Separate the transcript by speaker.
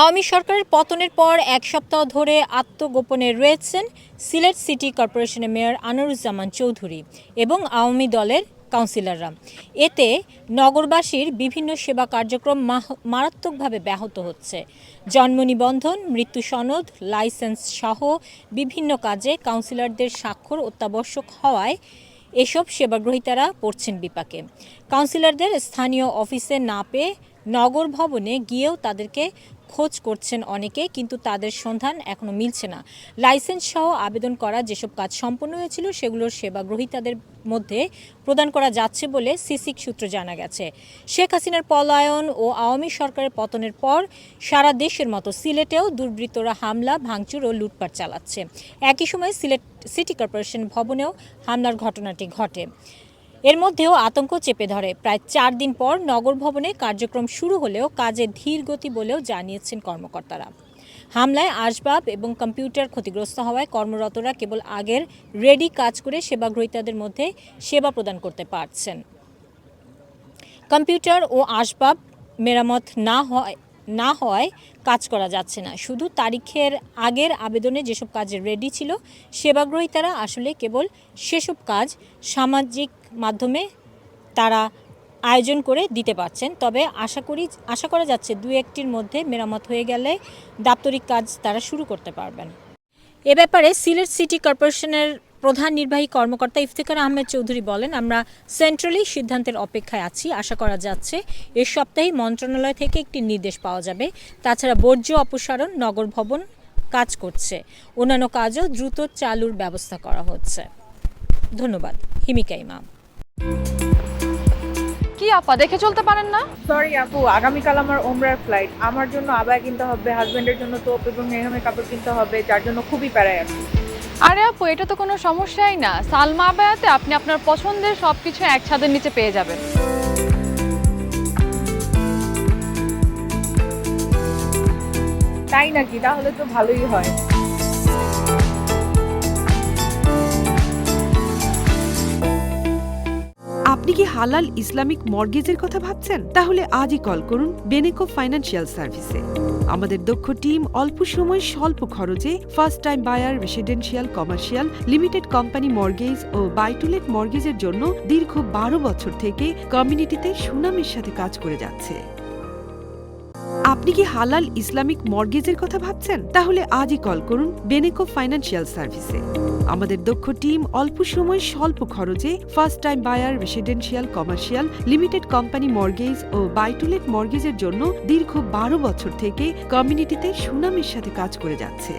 Speaker 1: আওয়ামী সরকারের পতনের পর এক সপ্তাহ ধরে আত্মগোপনে রয়েছেন সিলেট সিটি কর্পোরেশনের মেয়র আনোয়ারুজ্জামান চৌধুরী এবং আওয়ামী দলের কাউন্সিলররা। এতে নগরবাসীর বিভিন্ন সেবা কার্যক্রম মারাত্মকভাবে ব্যাহত হচ্ছে। জন্ম নিবন্ধন, মৃত্যু সনদ, লাইসেন্স সহ বিভিন্ন কাজে কাউন্সিলরদের স্বাক্ষর অত্যাবশ্যক হওয়ায় এসব সেবাগ্রহীতারা পড়ছেন বিপাকে। কাউন্সিলরদের স্থানীয় অফিসে না পেয়ে নগর ভবনে গিয়েও তাদেরকে খোঁজ করছেন অনেকে, কিন্তু তাদের সন্ধান এখনও মিলছে না। লাইসেন্স সহ আবেদন করা যেসব কাজ সম্পন্ন হয়েছিল, সেগুলোর সেবাগ্রহীতাদের মধ্যে প্রদান করা যাচ্ছে বলে সিসিক সূত্র জানা গেছে। শেখ হাসিনার পলায়ন ও আওয়ামী সরকারের পতনের পর সারা দেশের মতো সিলেটেও দুর্বৃত্তরা হামলা, ভাঙচুর ও লুটপাট চালাচ্ছে। একই সময় সিলেট সিটি কর্পোরেশন ভবনেও হামলার ঘটনাটি ঘটে। এর মধ্যেও আতঙ্ক চেপে ধরে। প্রায় চার দিন পর নগর ভবনে কার্যক্রম শুরু হলেও কাজে ধীর গতি বলেও জানিয়েছেন কর্মকর্তারা। হামলায় আসবাব এবং কম্পিউটার ক্ষতিগ্রস্ত হওয়ায় কর্মরতরা কেবল আগের রেডি কাজ করে সেবাগ্রহীতাদের মধ্যে সেবা প্রদান করতে পারছেন। কম্পিউটার ও আসবাব মেরামত না হয়, না হওয়ায় কাজ করা যাচ্ছে না। শুধু তারিখের আগের আবেদনে যেসব কাজে রেডি ছিল, সেবাগ্রহীতারা আসলে কেবল সেসব কাজ সামাজিক মাধ্যমে তারা আয়োজন করে দিতে পারছেন। তবে আশা করি, আশা করা যাচ্ছে দু একটির মধ্যে মেরামত হয়ে গেলে দাপ্তরিক কাজ তারা শুরু করতে পারবেন। এ ব্যাপারে সিলেট সিটি কর্পোরেশনের প্রধান নির্বাহী কর্মকর্তা ইফতেখার আহমেদ চৌধুরী বলেন, আমরা সেন্ট্রালি সিদ্ধান্তের অপেক্ষায় আছি। আশা করা যাচ্ছে এ সপ্তাহেই মন্ত্রণালয় থেকে একটি নির্দেশ পাওয়া যাবে। তাছাড়া বর্জ্য অপসারণ, নগর ভবন কাজ করছে। অন্যান্য কাজও দ্রুত চালুর ব্যবস্থা করা হচ্ছে। ধন্যবাদ। হিমিকা ইমাম।
Speaker 2: কি আপা দেখে চলতে পারেন না?
Speaker 3: সরি আপু আগামীকাল আমার ওমরার ফ্লাইট আমার জন্য আবায় কিনতে হবে হাজবেন্ডের জন্য তোপ এবং মেহমের কাপড় কিনতে হবে যার জন্য খুবই প্যারায় আছি।
Speaker 2: আরে আপু এটা তো কোনো সমস্যাই না। সালমা আবায়াতে আপনি আপনার পছন্দের সবকিছু এক ছাদের নিচে পেয়ে যাবেন।
Speaker 3: তাই নাকি? তাহলে তো ভালোই হয়।
Speaker 4: কি হালাল ইসলামিক মর্গেজের কথা ভাবছেন? তাহলে আজই কল করুন বেনেকো ফাইন্যান্সিয়াল সার্ভিসে আমাদের দক্ষ টিম অল্প সময় স্বল্প খরচে first time buyer residential commercial limited company mortgage ও বাইটুলেট মর্গেজের জন্য দীর্ঘ বারো বছর থেকে কমিউনিটিতে সুনামের সাথে কাজ করে যাচ্ছে। আপনি কি হালাল ইসলামিক মর্গেজের কথা ভাবছেন? তাহলে আজই কল করুন বেনেকো ফাইন্যান্সিয়াল সার্ভিসে। আমাদের দক্ষ টিম অল্প সময় স্বল্প খরচে first time buyer residential commercial, limited company mortgage ও বাইটুলেট মর্গেজের জন্য দীর্ঘ বারো বছর থেকে কমিউনিটিতে সুনামের সাথে কাজ করে যাচ্ছে।